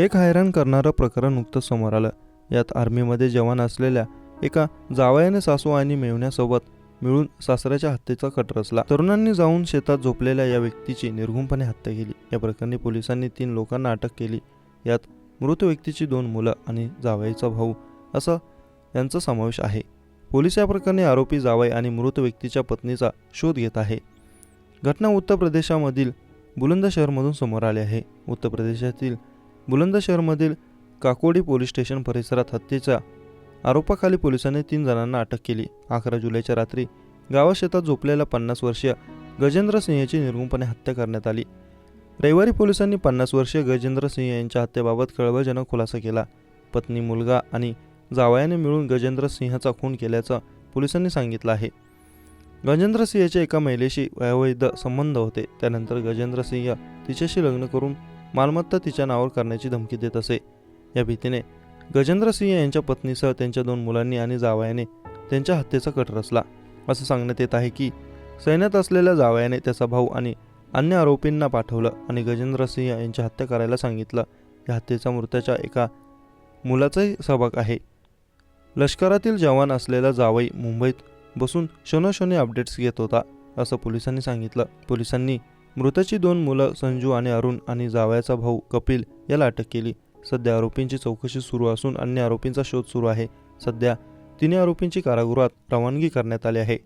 एक हैराण करणारं प्रकरण नुकतंच समोर आलं. यात आर्मीमध्ये जवान असलेल्या एका जावयाने सासू आणि मेवण्यासोबत मिळून सासऱ्याच्या हत्येचा कट रचला. तरुणांनी जाऊन शेतात झोपलेल्या या व्यक्तीची निर्घुमपणे हत्या केली. या प्रकरणी पोलिसांनी तीन लोकांना अटक केली. यात मृत व्यक्तीची दोन मुलं आणि जावयाचा भाऊ असा यांचा समावेश आहे. पोलीस या प्रकरणी आरोपी जावई आणि मृत व्यक्तीच्या पत्नीचा शोध घेत आहे. घटना उत्तर प्रदेशामधील बुलंदशहरमधून समोर आली आहे. उत्तर प्रदेशातील बुलंदशहरमधील काकोडी पोलीस स्टेशन परिसरात हत्येच्या आरोपाखाली पोलिसांनी तीन जणांना अटक केली. अकरा जुलैच्या रात्री गावा शेतात झोपलेल्या पन्नास वर्षीय गजेंद्र सिंह याची निर्गुणपणे हत्या करण्यात आली. रविवारी पोलिसांनी पन्नास वर्षीय गजेंद्र सिंह यांच्या हत्येबाबत खळबळजनक खुलासा केला. पत्नी मुलगा आणि जावयाने मिळून गजेंद्र सिंहचा खून केल्याचं पोलिसांनी सांगितलं आहे. गजेंद्र सिंहचे एका महिलेशी अवैध संबंध होते. त्यानंतर गजेंद्र सिंह तिच्याशी लग्न करून मालमत्ता तिच्या नावावर करण्याची धमकी देत असे. या भीतीने गजेंद्र सिंह यांच्या पत्नीसह त्यांच्या दोन मुलांनी आणि जावयाने त्यांच्या हत्येचा कट रचला. असं सांगण्यात येत आहे की सैन्यात असलेल्या जावयाने त्याचा भाऊ आणि अन्य आरोपींना पाठवलं आणि गजेंद्र सिंह यांची हत्या करायला सांगितलं. या हत्येचा मृत्याच्या एका मुलाचाही सहभाग आहे. लष्करातील जवान असलेला जावई मुंबईत बसून शनोशनी अपडेट्स घेत होता असं पोलिसांनी सांगितलं. पोलिसांनी मृताची दोन मुलं संजू आणि अरुण आणि जावयाचा भाऊ कपिल याला अटक केली. सध्या आरोपींची चौकशी सुरू असून अन्य आरोपींचा शोध सुरू आहे. सध्या तिन्ही आरोपींची कारागृहात रवानगी करण्यात आली आहे.